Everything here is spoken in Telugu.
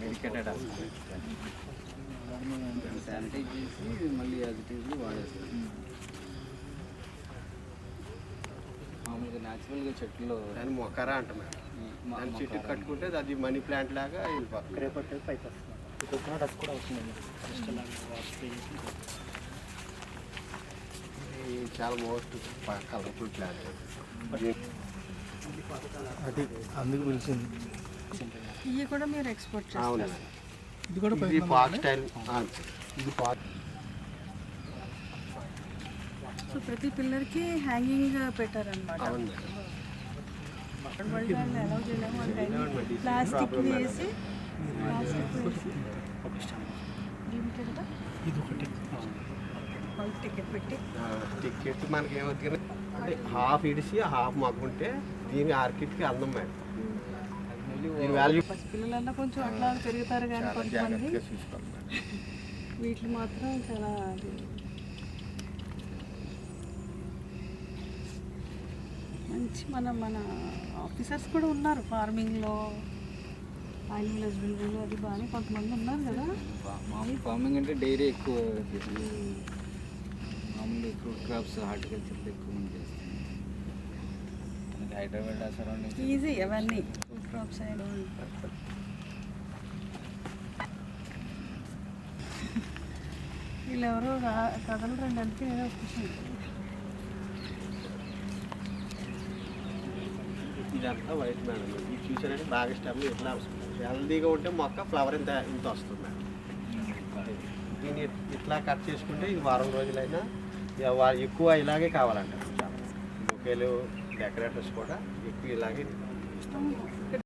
డెడికేటెడ్ శానిటైజ్ చేసి మళ్ళీ యాజ్ ఇట్ ఈజ్ వాడేస్తారు మామూలుగా న్యాచురల్గా చెట్లు దాని మొక్కరా అంటున్నాను దాని చెట్టు కట్టుకుంటే అది మనీ ప్లాంట్ లాగా వెళ్ళిపోతుంది. రేపటి పైకి వస్తుంది కొద్దిగా డస్ట్ కూడా వస్తుంది డస్ట్ లాగా వాష్ ఇది చాలా మోస్ట్ కలర్ఫుల్ ప్లాంట్. అది అందుకు పిలిచింది. ఇవి కూడా మీరు ఎక్స్పోర్ట్ అవును. చేస్తారు ఇది కూడా ఇది పాక్ స్టైల్. ఇది పాక్. సో ప్రతి పిల్లర్కి హ్యాంగింగ్ పెట్టారనమాట ప్లాస్టిక్ వేసి ఇది ఒకటి. టికెట్ పెట్టి. టికెట్ మనకి ఏమవుతుంది అంటే హాఫ్ ఇడిసి హాఫ్ మగ్గుంటే దీని ఆర్కిడ్కి అందం మేడం. వాల్యూ పిల్లలన్నా కొంచెం అట్లా పెరుగుతారు కానీ కొంతమంది వీటిని మాత్రం చాలా మంచి మన మన ఆఫీసర్స్ కూడా ఉన్నారు ఫార్మింగ్లో ఆయిల్ హస్బెండరీలో అది బాగానే కొంతమంది ఉన్నారు కదా. మామూలు ఫార్మింగ్ అంటే డైరీ ఎక్కువ. మామూలు ఫ్రూట్ క్రాప్స్ హార్టికల్చర్ ఎక్కువ మనకి హైదరాబాద్ ఆ సరౌండింగ్స్ ఈజీ అవన్నీ. ఫుడ్ క్రాప్స్ అయినా వీళ్ళెవరో రా- కథలు రెండు అందుకే నేను వచ్చేసాను ఇదంతా వైట్ మేడం ఇది చూసారంటే బాగా స్టెమ్ ఇట్లా హెల్దీగా ఉంటే మొక్క ఫ్లవర్ ఇంత ఇంత వస్తుంది. మేడం దీన్ని ఇట్లా కట్ చేసుకుంటే ఇది వారం రోజులైనా ఎక్కువ ఇలాగే కావాలంట. చాలా బొకేలు డెకరేటర్స్ కూడా ఎక్కువ ఇలాగే ఇస్తాం.